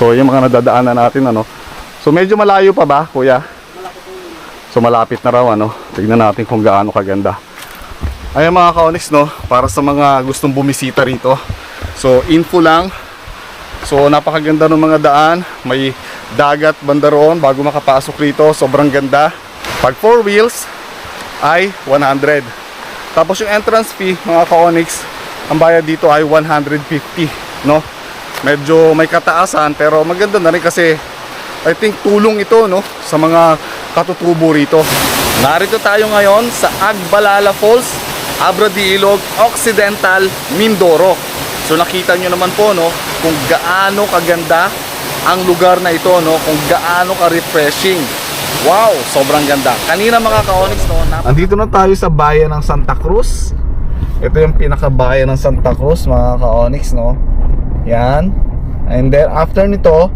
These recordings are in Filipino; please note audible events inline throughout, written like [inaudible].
So yung mga nadadaanan natin ano. So medyo malayo pa ba, kuya? So malapit na raw ano. Tignan natin kung gaano kaganda. Ayan mga ka-Onyx no, para sa mga gustong bumisita rito. So info lang. So napakaganda ng mga daan. May dagat banda bago makapasok rito. Sobrang ganda. Pag 4 wheels ay 100. Tapos yung entrance fee mga ka-Onyx, ang bayad dito ay 150, no? Medyo may kataasan pero maganda na rin kasi I think tulong ito no sa mga katutubo rito. Narito tayo ngayon sa Agbalala Falls, Abra de Ilog, Occidental, Mindoro. So nakita nyo naman po no kung gaano kaganda ang lugar na ito no, kung gaano ka-refreshing. Wow, sobrang ganda. Kanina mga ka-Onyx no, Andito na tayo sa bayan ng Santa Cruz. Ito yung pinakabayan ng Santa Cruz mga ka-Onyx no. Yan. And then after nito,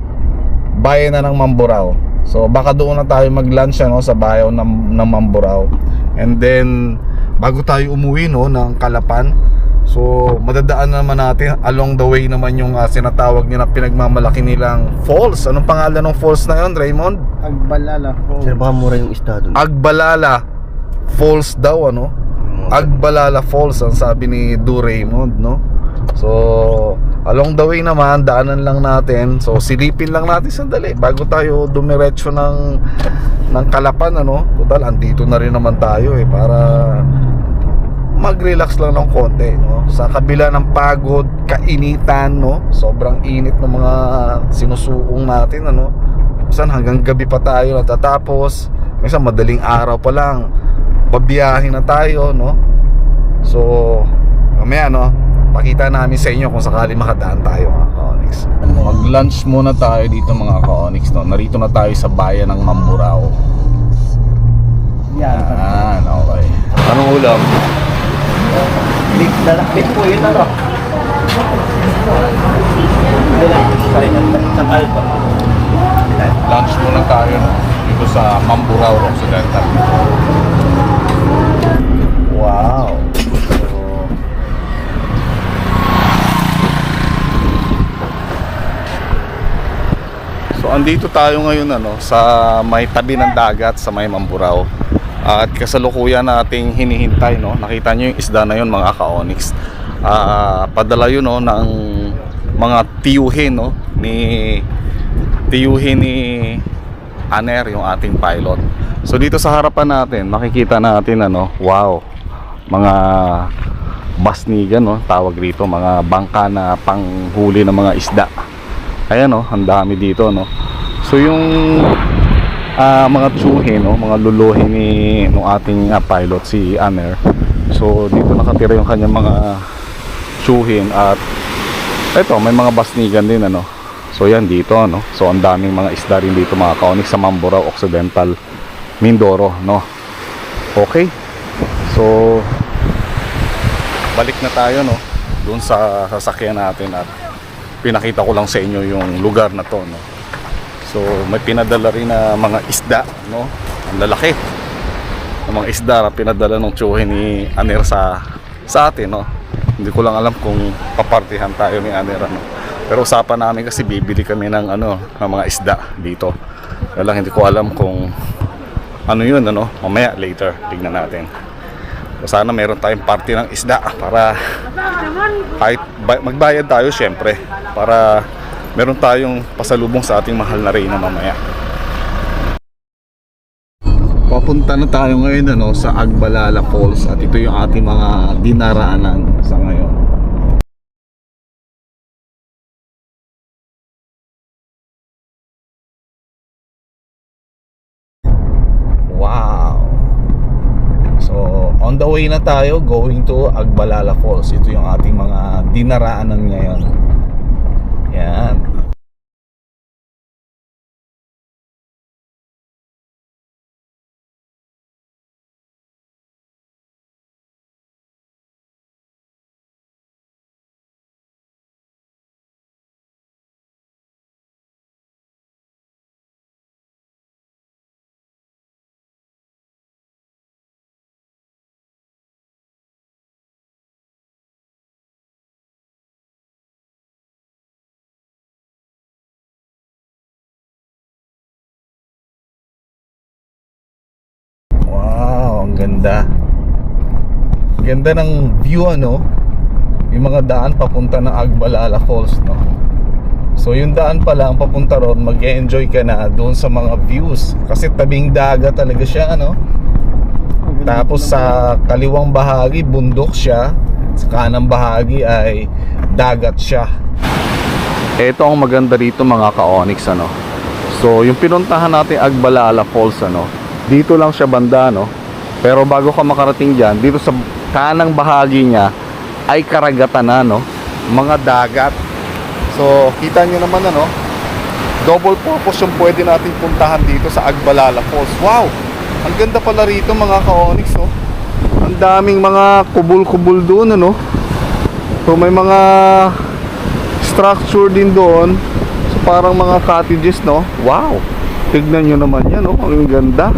bayan na ng Mamburao. So baka doon na tayo mag-lunch ano, sa bayan ng, ng Mamburao. And then bago tayo umuwi no ng Kalapan, so madadaan naman natin along the way naman yung ah, sinatawag nila pinagmamalaki nilang falls. Anong pangalan ng falls na yon, Raymond? Agbalala po. Sir, baka mura yung isda dun. Agbalala Falls daw ano. Agbalala Falls ang sabi ni Du Raymond no. So along the way naman daanan lang natin. So silipin lang natin sandali bago tayo dumiretso ng ng Kalapan ano. Total andito na rin naman tayo eh para mag-relax lang ng konti no. Sa kabila ng pagod, kainitan no. Sobrang init ng mga sinusuong natin ano. Minsan hanggang gabi pa tayo natatapos. Minsan madaling araw pa lang. Babiyahin na tayo, no? So, mamaya, no? Pakita namin sa inyo kung sakali makadaan tayo, mga ka-Onyx. Mag-lunch muna tayo dito, mga ka-Onyx, no? Narito na tayo sa bayan ng Mamburao. Yan. Yan, okay. Anong ulam? Dalakbit po yun ano. Lunch muna tayo, no? Dito sa Mamburao, Occidental. Wow. So, So andito tayo ngayon ano sa may tabi ng dagat sa may Mamburao. At kasalukuyan nating hinihintay no. Nakita niyo yung isda na yun mga ka-onyx. Ah, padala yun no ng mga tiyuhin no ni tiyuhin ni Aner yung ating pilot. So dito sa harapan natin makikita natin ano, wow. Mga basnigan no, tawag rito, mga bangka na panghuli ng mga isda. Ayan no, ang dami dito no. So yung ah, mga tsuhin no, mga luluhin ni no ating ah, pilot si Aner. So dito nakatira yung kanyang mga tsuhin at eto may mga basnigan din ano. So yan dito no. So ang daming mga isda rin dito mga kaunik sa Mamburao Occidental Mindoro no. Okay. So balik na tayo no doon sa sasakyan natin at pinakita ko lang sa inyo yung lugar na to no. So may pinadala rin na mga isda no. Ang lalaki. Ng mga isda na pinadala ng tsuhin ni Aner sa sa atin no. Hindi ko lang alam kung papartihan tayo ni Aner ano. Pero usapan namin kasi bibili kami ng ano ng mga isda dito. Kaya lang hindi ko alam kung ano yun ano. Mamaya later tignan natin. So, sana meron tayong party ng isda para kahit ba- magbayad tayo syempre para meron tayong pasalubong sa ating mahal na reyna mamaya. Papunta na tayo ngayon ano, sa Agbalala Falls at ito yung ating mga dinaraanan sa ngayon. On the way na tayo going to Agbalala Falls. Ito yung ating mga dinaraanan ngayon. Yan. Ganda. Ganda ng view ano. Yung mga daan papunta ng Agbalala Falls, no. So yung daan pa lang papunta ron, mag-enjoy ka na doon sa mga views kasi tabing dagat talaga siya, ano. Tapos sa kaliwang bahagi bundok siya, sa kanang bahagi ay dagat siya. Ito ang maganda dito mga ka-onyx ano. So yung pinuntahan natin Agbalala Falls ano, dito lang siya banda no. Pero bago ka makarating diyan, dito sa kanang bahagi niya ay karagatan na no, mga dagat. So kita nyo naman ano, double purpose yung pwede natin puntahan dito sa Agbalala Falls. Wow! Ang ganda pala rito mga ka-onyx oh. Ang daming mga kubul-kubul doon ano. So may mga structure din doon. So parang mga cottages no. Wow. Tignan nyo naman yan no. Ang ganda.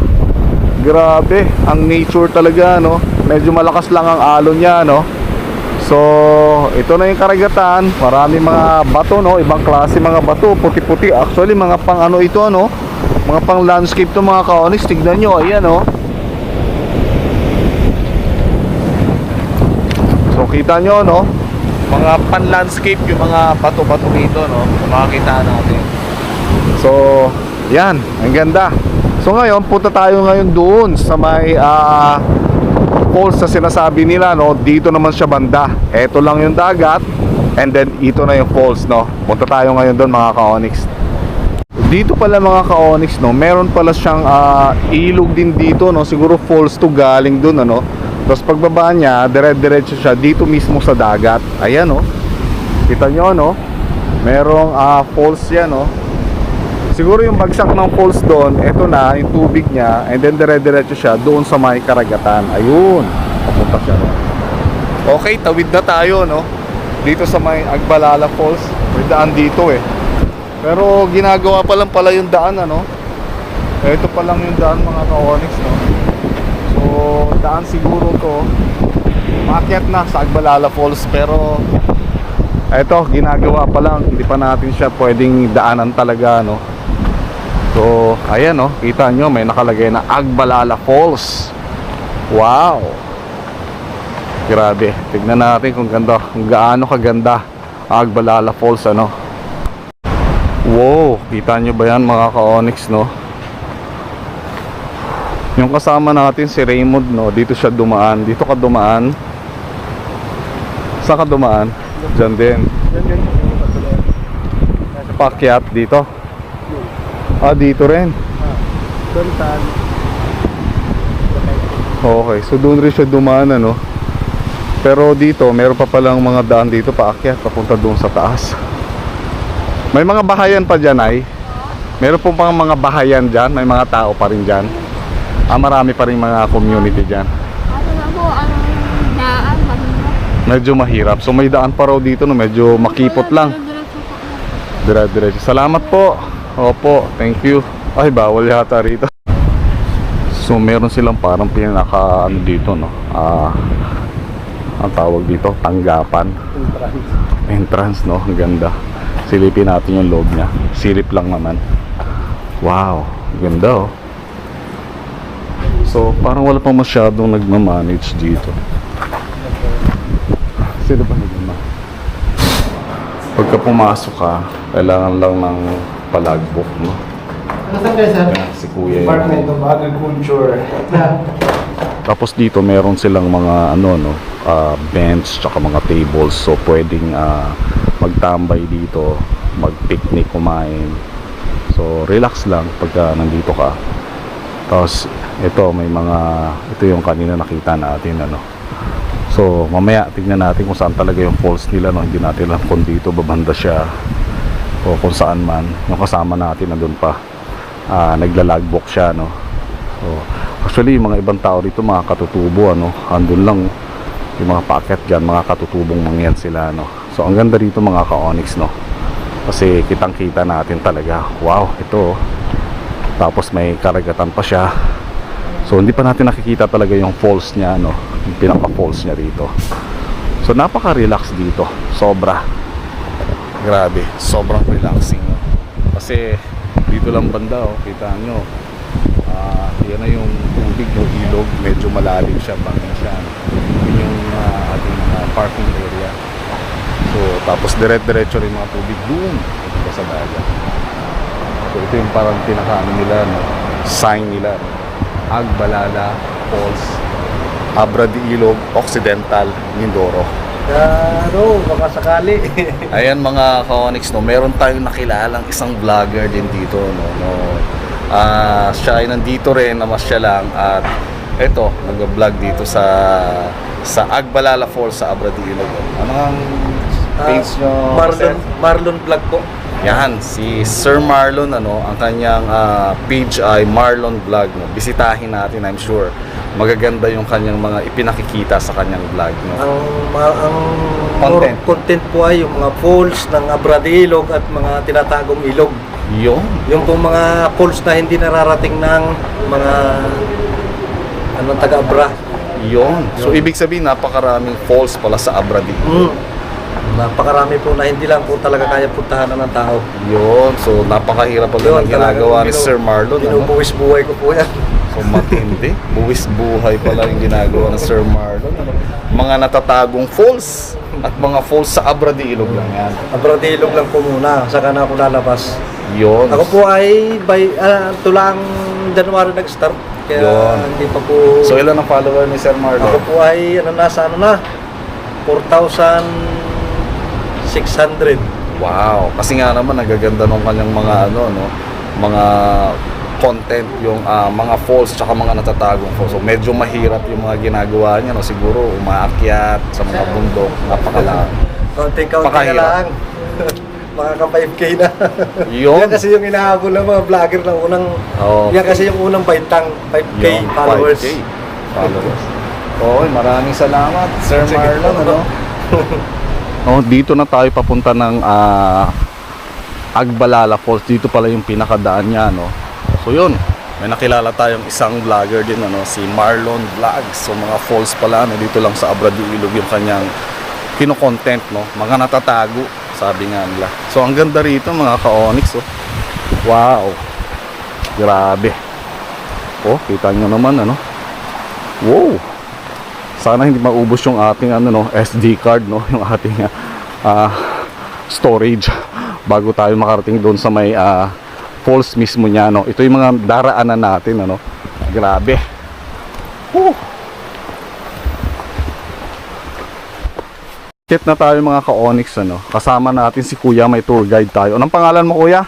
Grabe. Ang nature talaga no. Medyo malakas lang ang alon niya no. So, ito na yung karagatan. Marami mga bato no, ibang klase mga bato, puti-puti. Actually, mga pang ano ito ano, mga pang landscape to mga kaonis. Tignan nyo, ayan oh. So kita nyo no Mga pan-landscape yung mga bato-bato rito no makakita natin So yan Ang ganda So ngayon punta tayo ngayon doon Sa may ah, Falls na sinasabi nila no Dito naman siya banda Ito lang yung dagat And then ito na yung falls no Punta tayo ngayon doon mga ka-onyx dito pala mga ka-onyx no, meron pala siyang ah, ilog din dito no, siguro falls to galing doon ano. Tapos pagbaba niya, dire-diretso siya dito mismo sa dagat. Ayan no. Kita nyo no. Merong ah, falls yan no. Siguro yung bagsak ng falls doon, eto na yung tubig niya and then dire-diretso siya doon sa may karagatan. Ayun. Papunta siya. Okay, tawid na tayo no. Dito sa may Agbalala Falls. May daan dito eh. Pero ginagawa pa lang pala yung daan ano. Ito pa lang yung daan mga ka-onyx no. So daan siguro to. Maakyat na sa Agbalala Falls pero eto ginagawa pa lang. Hindi pa natin siya pwedeng daanan talaga no. So ayan no, kita nyo may nakalagay na Agbalala Falls. Wow. Grabe, tignan natin kung ganda, kung gaano kaganda Agbalala Falls ano. Wow, kita nyo ba yan mga ka-onyx no? Yung kasama natin si Raymond no, dito siya dumaan. Dito ka dumaan. Saan ka dumaan? Diyan din. Pakyat dito. Ah, dito rin. Doon saan? Okay, so doon rin siya dumaan ano. Pero dito, meron pa palang mga daan dito paakyat papunta doon sa taas. May mga bahayan pa dyan ay. Meron po pang mga bahayan dyan, may mga tao pa rin dyan. Ah, marami pa rin mga community dyan. Ano na po, ang daan, mahirap. Medyo mahirap. So may daan pa raw dito no, medyo makipot lang. Dire-diretso. Salamat po. Opo, thank you. Ay, bawal yata rito. So meron silang parang pinaka ano dito no. Ah ang tawag dito, tanggapan. Entrance no, ang ganda. Silipin natin yung loob niya. Silip lang naman. Wow, ganda oh. So parang wala pang masyadong nagmamanage dito. Sino ba nagmamanage? Pagka pumasok ka, kailangan lang ng palagbook, no? Nasaan kayo sir? Yan, si Kuya yun. Department of Agriculture. Tapos dito meron silang mga ano no, ah, bench tsaka mga tables so pwedeng ah, magtambay dito, mag-picnic, kumain. So relax lang pagka nandito ka. Tapos ito may mga ito yung kanina nakita natin ano. So mamaya tignan natin kung saan talaga yung falls nila no. Hindi natin alam kung dito babanda siya o kung saan man. Yung kasama natin nandun pa. Ah, naglalagbook siya no. So, actually, yung mga ibang tao dito, mga katutubo, ano, andun lang yung mga packet dyan, mga katutubong mangyan sila, no. So, ang ganda dito mga ka-onyx, no. Kasi kitang-kita natin talaga, wow, ito. oh. Tapos may karagatan pa siya. So, hindi pa natin nakikita talaga yung falls niya, no. Yung pinaka-falls niya dito. So, napaka-relax dito. Sobra. Grabe, sobrang relaxing, no. Kasi, dito lang banda, oh, kita nyo Ah, yan na yung tubig ng ilog. Medyo malalim siya, bangin siya. Yun yung ah, ating mga parking area. So, tapos dire-diretso rin mga tubig doon. Ito sa dagat. So, ito yung parang pinakaano nila, no? sign nila. no? Agbalala Falls, Abra de Ilog, Occidental, Mindoro. Ano, baka sakali. [laughs] Ayan mga ka-Onyx, no, meron tayong nakilalang isang vlogger din dito, no, no. Ah, siya ay nandito rin, namasya lang at eto, nag-vlog dito sa sa Agbalala Falls sa Abra de Ilog. Ano ang page nyo? Ah, Marlon, Marlon Vlog po. Yan, si Sir Marlon, ano, ang kanyang ah, page ay Marlon Vlog. No? Bisitahin natin, I'm sure. Magaganda yung kanyang mga ipinakikita sa kanyang vlog. No? Ang, ma- ang Content. content po ay yung mga falls ng Abradilog at mga tinatagong ilog. Yun. Yung pong mga falls na hindi nararating ng mga ano taga-Abra. Yun. So, ibig sabihin, napakaraming falls pala sa Abra de Ilog. Mm. Napakarami po na hindi lang po talaga kaya puntahan ng tao. Yun. So, napakahirap pala ng ginagawa ni Sir Marlon. Ano? Binubuwis buhay ko po yan. So, matindi. Buwis buhay pala yung ginagawa ng Sir Marlon. Ano? Mga natatagong falls at mga falls sa Abra de Ilog lang yan. Abradilog lang po muna, saka na ako lalabas. Yun. Ako po ay by uh, tulang January nag-start. Kaya Yun. hindi pa po... So, ilan ang follower ni Sir Marlon? ako po ay ano nasa ano na 4,600. Wow, kasi nga naman nagaganda ng kanyang mga ano no, mga content yung ah, mga falls tsaka mga natatagong falls. So medyo mahirap yung mga ginagawa niya no, siguro umaakyat sa mga bundok, napakalalim. Konting-konti na Pakahirap. lang. [laughs] Makaka 5k na. Yun. Yan kasi yung inahabol ng mga vlogger ng unang Oo. Yan kasi yung unang baitang 5k Yung followers. 5K followers. Okay, maraming salamat Sir. Marlon ano. [laughs] Oh, dito na tayo papunta ng ah, Agbalala Falls. Dito pala yung pinakadaan niya, no. So yun, may nakilala tayong isang vlogger din ano, si Marlon Vlogs. So mga falls pala no, dito lang sa Abra Ilog yung kanyang kino-content, no. Mga natatago, sabi nga nila. So ang ganda rito mga ka-onyx, oh. Wow. Grabe. Oh, kita nyo naman ano. Wow. Sana hindi maubos yung ating ano no, SD card no, [laughs] yung ating ah, storage bago tayo makarating doon sa may ah, falls mismo niya no. Ito yung mga daraanan natin ano. Grabe. Woo. Kit na tayo mga ka-onyx ano. Kasama natin si Kuya, may tour guide tayo. Anong pangalan mo Kuya?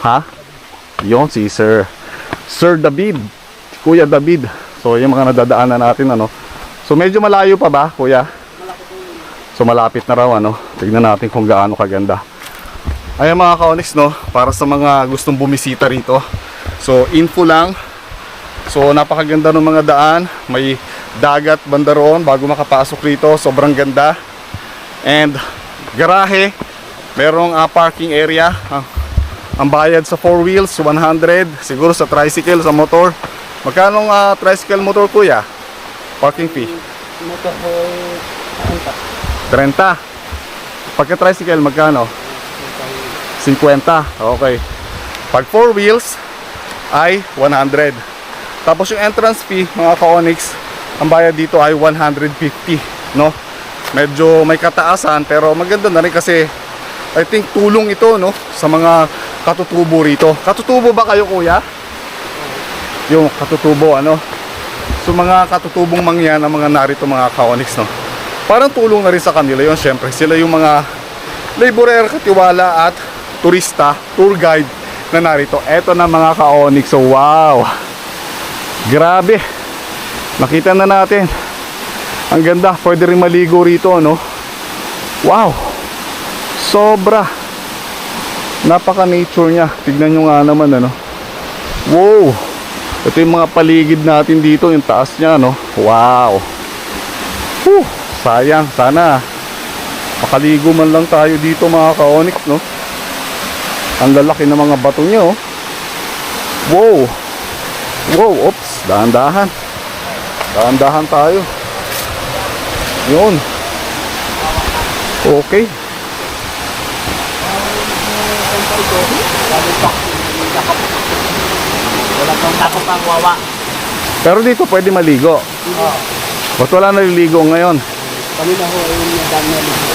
Ha? Yon si Sir Sir David. Kuya David. So yung mga nadadaanan natin ano. So medyo malayo pa ba, Kuya? So malapit na raw ano. Tignan natin kung gaano kaganda. Ayan mga ka-onyx no, para sa mga gustong bumisita rito. So info lang. So napakaganda ng mga daan. May dagat banda roon bago makapasok rito. Sobrang ganda. And garahe. Merong ah, parking area. Ah, ang bayad sa four wheels 100. Siguro sa tricycle, sa motor. Magkano ang tricycle motor kuya? Parking fee? Motor po 30. Pagka tricycle magkano? 50. Okay. Pag four wheels ay 100. Tapos yung entrance fee, mga ka-onyx, ang bayad dito ay 150, no? Medyo may kataasan pero maganda na rin kasi I think tulong ito, no, sa mga katutubo rito. Katutubo ba kayo, kuya? Yung katutubo, ano? So mga katutubong mangyan ng mga narito mga ka-onyx, no? Parang tulong na rin sa kanila yon syempre. Sila yung mga laborer, katiwala at turista, tour guide na narito. Eto na mga ka-onyx. So wow! Grabe! Nakita na natin. Ang ganda. Pwede rin maligo rito, no? Wow! Sobra! Napaka-nature niya. Tignan nyo nga naman, ano? Wow! Ito yung mga paligid natin dito, yung taas niya, no? Wow! Whew! Sayang, sana makaligo man lang tayo dito mga ka-onyx, no? Ang lalaki ng mga bato niya, oh. Wow! Wow, oops, dahan-dahan. Dahan-dahan tayo. Yun. Okay. Pero dito pwede maligo. Oo. Ba't wala naliligo ngayon? Kanina ho, ayun yung dami na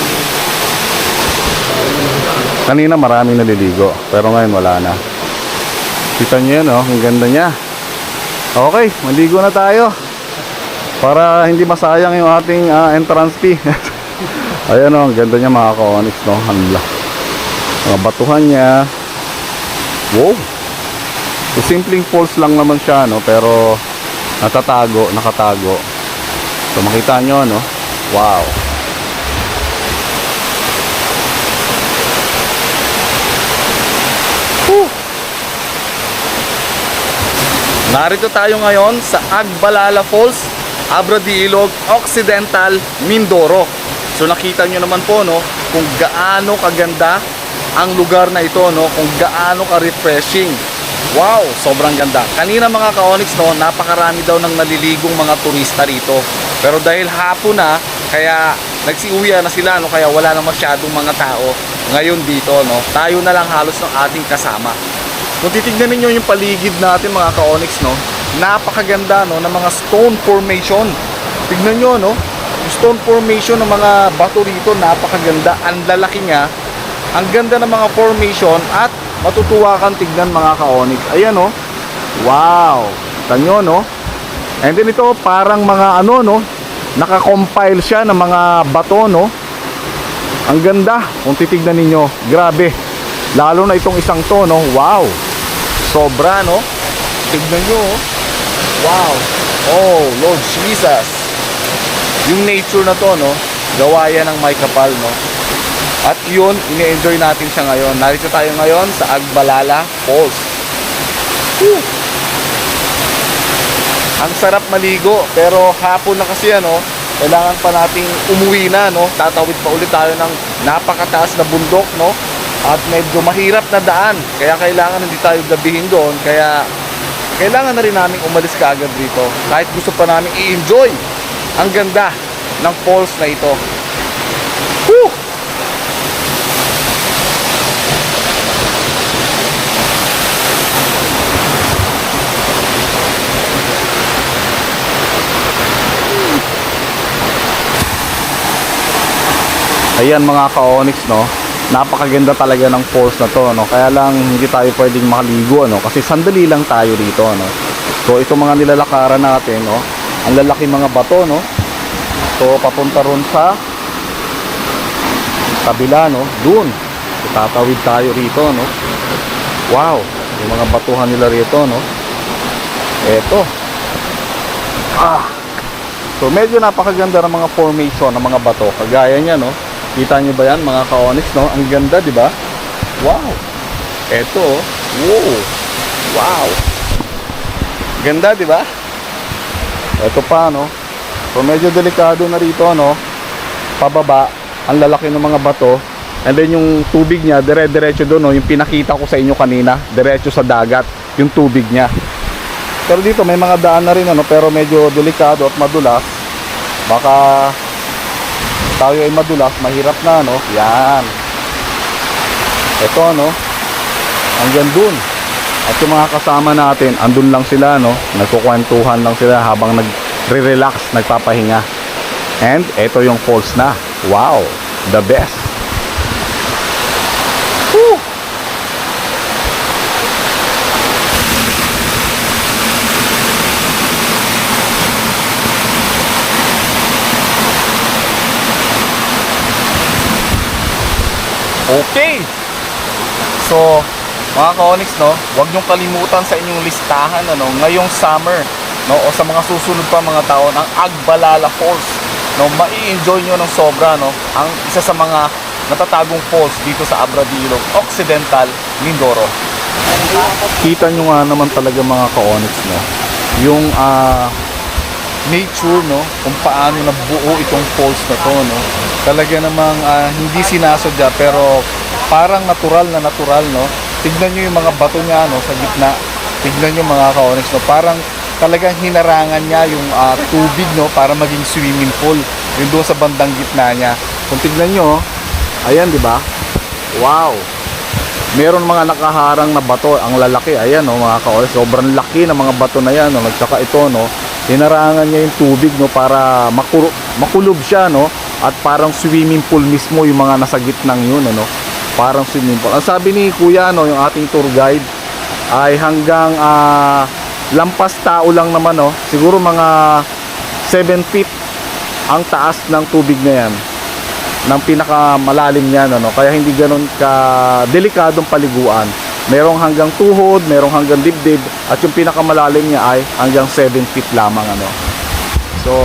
Kanina marami naliligo, pero ngayon wala na. Kita niyo yun, oh, ang ganda niya. Okay, maligo na tayo. Para hindi masayang yung ating ah, entrance fee. [laughs] Ayan oh, ang ganda niya mga ka-onyx, no? Hanla. Mga batuhan niya. Wow! So, simpleng falls lang naman siya, no? Pero natatago, nakatago. So, makita nyo, no? Wow! Narito tayo ngayon sa Agbalala Falls, Abra de Ilog, Occidental, Mindoro. So nakita nyo naman po no, kung gaano kaganda ang lugar na ito no, kung gaano ka-refreshing. Wow, sobrang ganda. Kanina mga ka-onyx no, napakarami daw ng naliligong mga turista rito. Pero dahil hapon na, kaya nagsiuwi na sila no, kaya wala na masyadong mga tao ngayon dito no. Tayo na lang halos ng ating kasama. Kung titignan ninyo yung paligid natin mga ka-onyx, no? Napakaganda, no? Ng mga stone formation. Tignan nyo, no? Yung stone formation ng mga bato rito, napakaganda. Ang lalaki niya. Ang ganda ng mga formation at matutuwa kang tignan mga ka-onyx. Ayan, no? Wow! Kita nyo, no? And then ito, parang mga ano, no? Nakakompile siya ng mga bato, no? Ang ganda kung titignan ninyo. Grabe. Lalo na itong isang to, no? Wow. Sobra, no? Tignan nyo, oh. Wow. Oh, Lord Jesus. Yung nature na to, no? Gawa yan ng may kapal, no? At yun, ini-enjoy natin siya ngayon. Narito tayo ngayon sa Agbalala Falls. Whew. Ang sarap maligo, pero hapon na kasi ano, kailangan pa nating umuwi na, no? Tatawid pa ulit tayo ng napakataas na bundok, no? At medyo mahirap na daan, kaya kailangan hindi tayo gabihin doon, kaya kailangan na rin namin umalis kaagad dito. Kahit gusto pa namin i-enjoy ang ganda ng falls na ito. Whew! Ayan mga ka-onyx no. Napakaganda talaga ng falls na to no. Kaya lang hindi tayo pwedeng makaligo no kasi sandali lang tayo dito no. So ito mga nilalakaran natin no. Ang lalaki mga bato no. So papunta ron sa kabila no. So, tatawid tayo rito no. Wow. Yung mga batuhan nila rito no. Eto. Ah. So medyo napakaganda ng mga formation ng mga bato. Kagaya niya no. Kita niyo ba yan mga ka-onyx no? Ang ganda, di ba? Wow. Eto, wow. Wow. Ganda, di ba? Ito pa no. So medyo delikado na rito no. Pababa, ang lalaki ng mga bato. And then yung tubig niya, dire-diretso doon no, yung pinakita ko sa inyo kanina, diretso sa dagat, yung tubig niya. Pero dito may mga daan na rin ano, pero medyo delikado at madulas. Baka tayo ay madulas, mahirap na, no? Yan. Ito, no? Hanggang dun. At yung mga kasama natin, andun lang sila, no? Nagkukwentuhan lang sila habang nagre-relax, nagpapahinga. And ito yung falls na. Wow! The best. Woo! Okay. So, mga ka-onyx, no, huwag niyong kalimutan sa inyong listahan, ano, ngayong summer, no, o sa mga susunod pa mga taon, ang Agbalala Falls, no, mai-enjoy niyo ng sobra, no, ang isa sa mga natatagong falls dito sa Abradillo, Occidental, Mindoro. Kita nyo nga naman talaga mga ka-onyx, no, yung ah, nature no kung paano nabuo itong falls na to no talaga namang ah, hindi sinasadya pero parang natural na natural no? Tignan nyo yung mga bato niya no sa gitna. Tignan nyo mga ka-onyx no? Parang talagang hinarangan niya yung ah, tubig no para maging swimming pool. Yung doon sa bandang gitna niya. Kung tignan nyo ayan di ba? Wow! Meron mga nakaharang na bato ang lalaki ayan no mga kaonis sobrang laki ng mga bato na yan no? Nagtsaka ito no? Hinarangan niya yung tubig no para makuro, makulob siya no at parang swimming pool mismo yung mga nasa gitnang yun ano? Parang swimming pool. Ang sabi ni kuya no yung ating tour guide ay hanggang ah, lampas tao lang naman no? Siguro mga 7 feet ang taas ng tubig na yan. Ng pinakamalalim niyan ano? Kaya hindi ganoon ka delikadong paliguan. Merong hanggang tuhod merong hanggang dibdib at yung pinakamalalim niya ay hanggang 7 feet lamang ano? So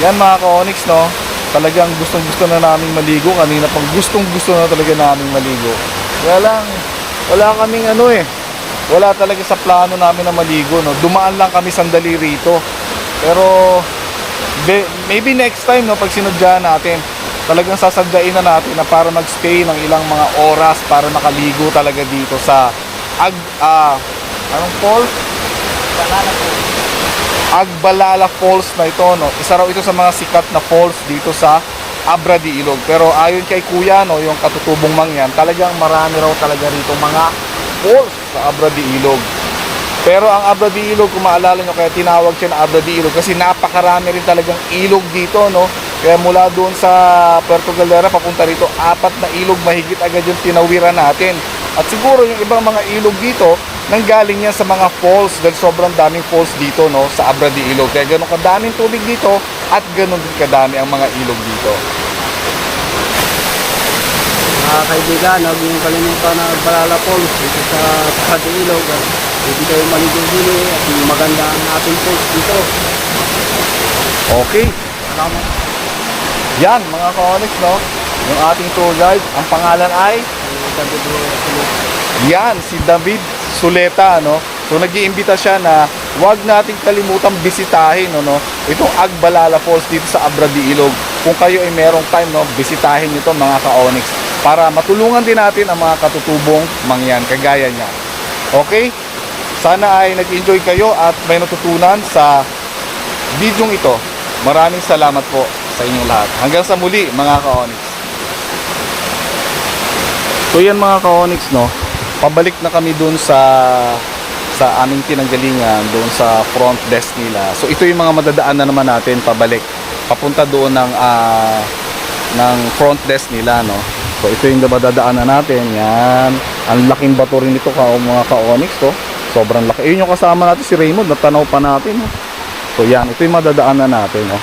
yan mga ka-onyx no talagang gustong gusto na naming maligo. Kanina pang gustong gusto na talaga naming maligo. Kaya lang wala kaming ano eh. Wala talaga sa plano namin na maligo no? Dumaan lang kami sandali rito. Pero be- maybe next time no? Pag sinadya natin talagang sasadyain na natin na para magstay ng ilang mga oras para makaligo talaga dito sa Ag ah anong falls? Agbalala Falls na ito no. Isa raw ito sa mga sikat na falls dito sa Abra de Ilog. Pero ayon kay Kuya no, yung katutubong mangyan, talagang marami raw talaga rito mga falls sa Abra de Ilog. Pero ang Abra de Ilog, kung maalala nyo, kaya tinawag siya na Abra de Ilog kasi napakarami rin talagang ilog dito, no? Kaya mula doon sa Puerto Galera papunta rito, apat na ilog mahigit agad yung tinawiran natin. At siguro yung ibang mga ilog dito, nanggaling yan sa mga falls dahil sobrang daming falls dito, no? Sa Abra de Ilog. Kaya ganun kadaming tubig dito at ganun din kadami ang mga ilog dito. Mga kaibigan, huwag niyong kalimutan na Balala Falls dito sa Padiilog. Pwede kayo maligo dito at maganda ang ating falls dito. Okay. Salamat. Yan, mga ka-onyx, no? Yung ating tour guide, ang pangalan ay Yan, si David Suleta, no? So nag-iimbita siya na huwag nating kalimutang bisitahin, no, no? Itong Agbalala Falls dito sa Abra de Ilog. Kung kayo ay merong time, no, bisitahin niyo to mga ka-onyx para matulungan din natin ang mga katutubong mangyan kagaya niya. Okay? Sana ay nag-enjoy kayo at may natutunan sa bidyong ito. Maraming salamat po sa inyong lahat. Hanggang sa muli, mga ka-onyx. So yan mga ka-onyx, no? Pabalik na kami dun sa sa aming tinanggalingan doon sa front desk nila. So ito yung mga madadaan na naman natin pabalik papunta doon ng ah, ng front desk nila, no? So ito yung madadaanan natin. Yan. Ang laking bato rin ito ka mga ka-onyx, to. Sobrang laki. Ayun yung kasama natin si Raymond, natanaw pa natin. No? So yan, ito yung madadaanan natin, no?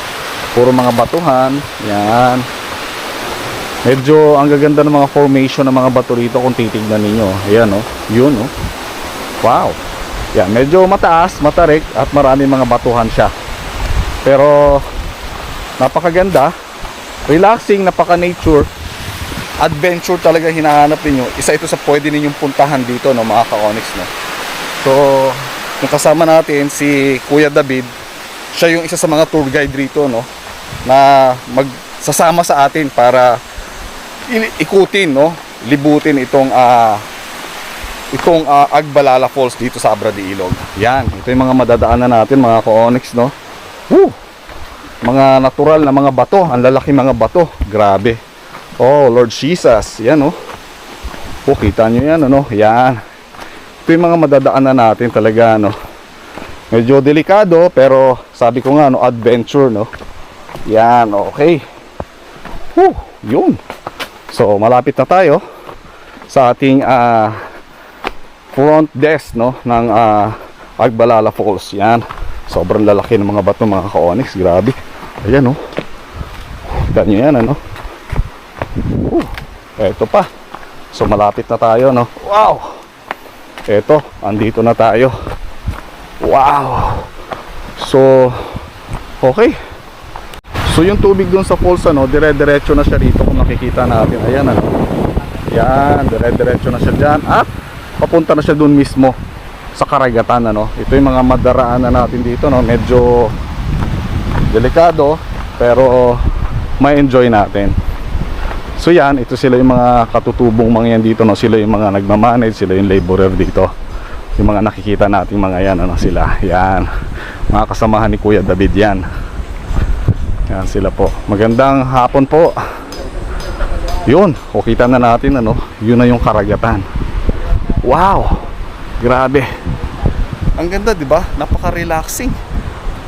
Puro mga batuhan. Yan. Medyo ang gaganda ng mga formation ng mga bato rito kung titignan ninyo. Ayan, no? Yun, no? Wow. Yan, medyo mataas, matarik at marami mga batuhan siya. Pero napakaganda, relaxing, napaka-nature, adventure talaga hinahanap ninyo. Isa ito sa pwede ninyong puntahan dito, no, mga ka-onyx, no. So, yung kasama natin si Kuya David, siya yung isa sa mga tour guide rito, no, na magsasama sa atin para ikutin, no, libutin itong ah itong ah, Agbalala Falls dito sa Abra de Ilog. Yan, ito yung mga madadaanan natin mga ka-onyx, no. Woo! Mga natural na mga bato, ang lalaki mga bato. Grabe. Oh, Lord Jesus. Yan, oh. Oh, kita nyo yan, ano? Yan. Ito yung mga madadaanan natin talaga, no. Medyo delikado, pero sabi ko nga, no, adventure, no. Yan, okay. Woo, yun. So, malapit na tayo sa ating ah, front desk, no, ng ah, Agbalala Falls. Yan. Sobrang lalaki ng mga bato, mga ka-onyx. Grabe. Ayan, oh. Kita nyo yan, ano. Uh, eto pa. So malapit na tayo, no? Wow! Eto, andito na tayo. Wow! So, okay. So yung tubig dun sa falls, ano, dire-diretso na siya dito kung makikita natin. Ayan, ano. Yan, dire-diretso na siya dyan. At papunta na siya dun mismo sa karagatan, ano. Ito yung mga madaraanan natin dito, no. Medyo delikado, pero may enjoy natin. So yan, ito sila yung mga katutubong mga yan dito, no? Sila yung mga nagmamanage, sila yung laborer dito. Yung mga nakikita natin mga yan, ano sila. Yan. Mga kasamahan ni Kuya David yan. Yan sila po. Magandang hapon po. Yun, o kita na natin ano, yun na yung karagatan. Wow! Grabe. Ang ganda, di ba? Napaka-relaxing.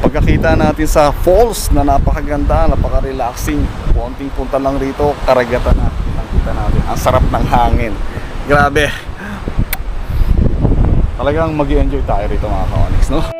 Pagkakita natin sa falls na napakaganda, napaka-relaxing. Konting punta lang rito, karagatan na. Nakita natin. Ang sarap ng hangin. Grabe. Talagang mag enjoy tayo rito mga ka-onyx, no?